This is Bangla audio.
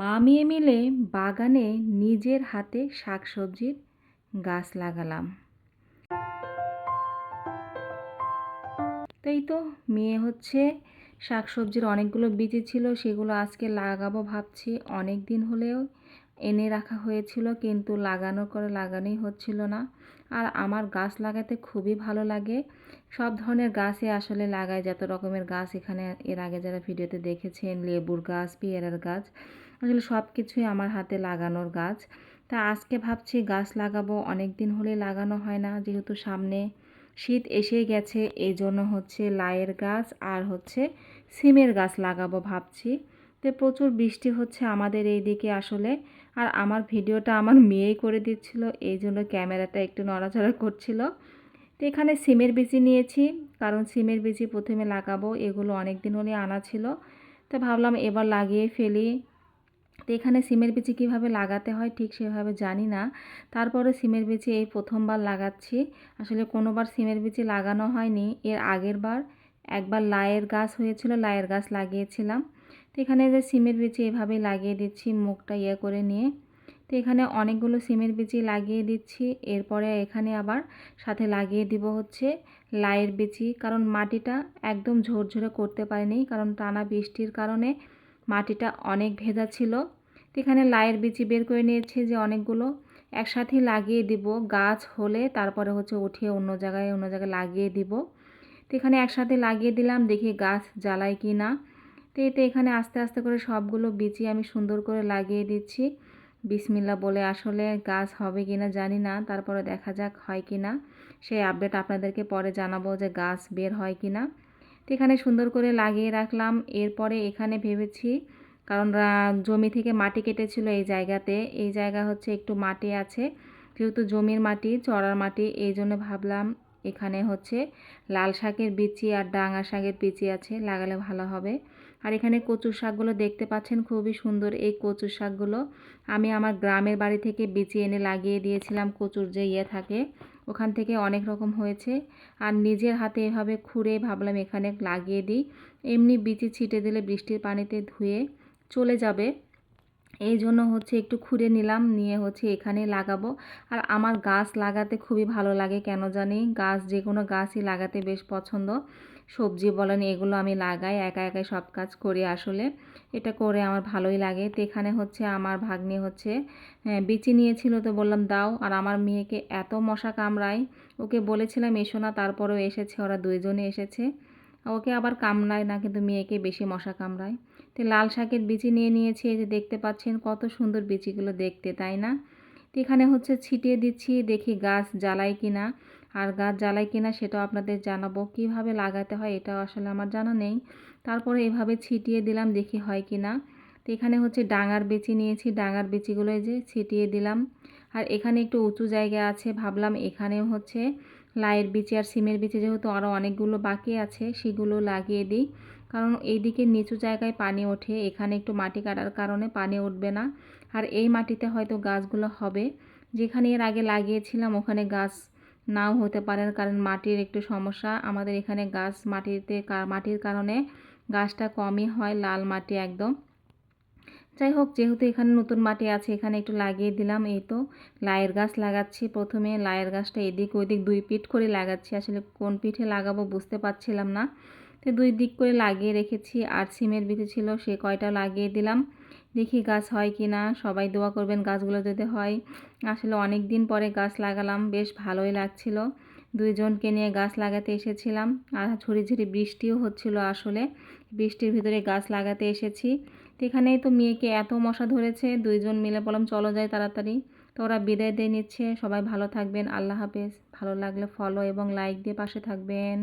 মা মেয়ে মিলে বাগানে নিজের হাতে শাকসবজির গাছ লাগালাম। তাই তো মেয়ে হচ্ছে, শাকসবজির অনেকগুলো বীজই ছিল, সেগুলো আজকে লাগাবো ভাবছি। অনেক দিন হলেও এনে রাখা হয়েছিল, কিন্তু লাগানোর করে লাগানোই হচ্ছিল না। আর আমার গাছ লাগাতে খুবই ভালো লাগে। সব ধরনের গাছই আসলে লাগায় যত রকমের গাছ এখানে, এর আগে যারা ভিডিওতে দেখেছেন, লেবুর গাছ, পেয়ারার গাছ আসলে সব কিছুই আমার হাতে লাগানোর গাছ। তা আজকে ভাবছি গাছ লাগাবো অনেক দিন হলে লাগানো হয় না। যেহেতু সামনে শীত এসে গেছে এই জন্য হচ্ছে লাইয়ের গাছ আর হচ্ছে সিমের গাছ লাগাবো ভাবছি। তো প্রচুর বৃষ্টি হচ্ছে আমাদের এই দিকে আসলে। আর আমার ভিডিওটা আমার মেয়েই করে দিচ্ছিল এই জন্য ক্যামেরাটা একটু নড়াচড়া করছিল। তো এখানে সিমের বিচি নিয়েছি, কারণ সিমের বিচি প্রথমে লাগাবো, এগুলো অনেক দিন হলে আনা ছিল। তো ভাবলাম এবার লাগিয়ে ফেলি। তো এখানে সিমের বিচি কীভাবে লাগাতে হয় ঠিক সেভাবে জানি না। তারপরে সিমের বিচি এই প্রথমবার লাগাচ্ছি। আসলে কোনোবার সিমের বিচি লাগানো হয়নি। এর আগের বার একবার লায়ের গাছ হয়েছিল লায়ের গাছ লাগিয়েছিলাম। তো এখানে যে সিমের বিচি এভাবেই লাগিয়ে দিচ্ছি মুখটা ইয়ে করে নিয়ে। তো এখানে অনেকগুলো সিমের বিচি লাগিয়ে দিচ্ছি। এরপরে এখানে আবার সাথে লাগিয়ে দিব হচ্ছে লায়ের বিচি। কারণ মাটিটা একদম ঝরঝরে করতে পারিনি। কারণ টানা বৃষ্টির কারণে মাটিটা অনেক ভেজা ছিল। তো এখানে লাইয়ের বিচি বের করে নিয়েছে যে অনেকগুলো একসাথে লাগিয়ে দিব, গাছ হলে তারপরে হচ্ছে উঠিয়ে অন্য জায়গায় অন্য জায়গায় লাগিয়ে দিব। তো এখানে একসাথে লাগিয়ে দিলাম, দেখি গাছ জ্বালায় কি না তো এতে এখানে আস্তে আস্তে করে সবগুলো বিচি আমি সুন্দর করে লাগিয়ে দিচ্ছি। বিসমিল্লা বলে আসলে গাছ হবে কি না জানি না, তারপরে দেখা যাক হয় কি না সেই আপডেট আপনাদেরকে পরে জানাব যে গাছ বের হয় কি না তো এখানে সুন্দর করে লাগিয়ে রাখলাম, এরপরে এখানে ভেবেছি কারণ জমি থেকে মাটি কেটেছিল এই জায়গাতে। এই জায়গা হচ্ছে একটু মাটি আছে। যেহেতু জমির মাটি, চড়ার মাটি, এই জন্য ভাবলাম এখানে হচ্ছে লাল শাকের বিচি আর ডাঙা শাকের বিচি আছে, লাগালে ভালো হবে। আর এখানে কচুর শাকগুলো দেখতে পাচ্ছেন, খুবই সুন্দর এই কচুর শাকগুলো। আমি আমার গ্রামের বাড়ি থেকে বিচি এনে লাগিয়ে দিয়েছিলাম, কচুর যে ইয়ে থাকে, ওখান থেকে অনেক রকম হয়েছে। আর নিজের হাতে এভাবে খুঁড়ে ভাবলাম এখানে লাগিয়ে দিই। এমনি বিচি ছিটে দিলে বৃষ্টির পানিতে ধুয়ে চলে যাবে। এই জন্য হচ্ছে একটু খুঁড়ে নিলাম, নিয়ে হচ্ছে এখানে লাগাবো। আর আমার গাছ লাগাতে খুবই ভালো লাগে, কেন জানি? গাছ, যে কোনো গাছই লাগাতে বেশ পছন্দ। সবজি বলেন, এগুলো আমি লাগাই, একা একাই সব কাজ করি আসলে। এটা করে আমার ভালোই লাগে। তো এখানে হচ্ছে আমার ভাগ্নি হচ্ছে বিচি নিয়েছিল তো বললাম, দাও। আর আমার মেয়েকে এত মশা কামড়ায়, ওকে বলেছিলাম, এসো না। তারপরেও এসেছে, ওরা দুইজনে এসেছে। ওকে আবার কামড়ায় না, কিন্তু মেয়েকে বেশি মশা কামড়ায়। তো লাল শাকের বিচি নিয়ে নিয়েছি, এই যে দেখতে পাচ্ছেন কত সুন্দর বিচিগুলো দেখতে, তাই না? তো এখানে হচ্ছে ছিটিয়ে দিচ্ছি, দেখি গাছ জ্বালাই কিনা। আর গাছ জ্বালাই কিনা সেটাও আপনাদের জানাব, কীভাবে লাগাতে হয় এটাও আসলে আমার জানা নেই। তারপরে এভাবে ছিটিয়ে দিলাম, দেখি হয় কি না তো এখানে হচ্ছে ডাঙার বিচি নিয়েছি, ডাঙার বিচিগুলো যে ছিটিয়ে দিলাম। আর এখানে একটু উঁচু জায়গা আছে, ভাবলাম এখানেও হচ্ছে লাইয়ের বিচি আর সিমের বিচি যেহেতু আরও অনেকগুলো বাকি আছে, সেগুলো লাগিয়ে দিই। কারণ এইদিকে নিচু জায়গায় পানি ওঠে, এখানে একটু মাটি কাটার কারণে পানি উঠবে না। আর এই মাটিতে হয়তো গাছগুলো হবে। যেখানে এর আগে লাগিয়েছিলাম, ওখানে গাছ নাও হতে পারে কারণ মাটির একটু সমস্যা। আমাদের এখানে গাছ মাটিতে মাটির কারণে গাছটা কমই হয়, লাল মাটি একদম। যাই হোক, যেহেতু এখানে নতুন মাটি আছে, এখানে একটু লাগিয়ে দিলাম। এই তো লায়ের গাছ লাগাচ্ছি প্রথমে। লায়ের গাছটা এদিক ওইদিক দুই পিঠ করে লাগাচ্ছি। আসলে কোন পিঠে লাগাবো বুঝতে পারছিলাম না। তো দুই দিক করে লাগিয়ে রেখেছি আর সিমের বিচি ছিল সে কয়টা লাগিয়ে দিলাম। দেখি গাছ হয় কি না, সবাই দোয়া করবেন গাছগুলো যদি হয়। আসলে অনেক দিন পরে গাছ লাগালাম, বেশ ভালোই লাগছিল। দুইজনকে নিয়ে গাছ লাগাতে এসেছিলাম আর ঝুড়ি ঝুড়ি বৃষ্টিও হচ্ছিল আসলে। বৃষ্টির ভিতরে গাছ লাগাতে এসেছি। তো এখানেই তো মেয়েকে এত মশা ধরেছে, দুইজন মিলে বললাম, চলো যাই তাড়াতাড়ি। তো ওরা বিদায় দিয়ে নিচ্ছে। সবাই ভালো থাকবেন, আল্লাহ হাফেজ। ভালো লাগলে ফলো এবং লাইক দিয়ে পাশে থাকবেন।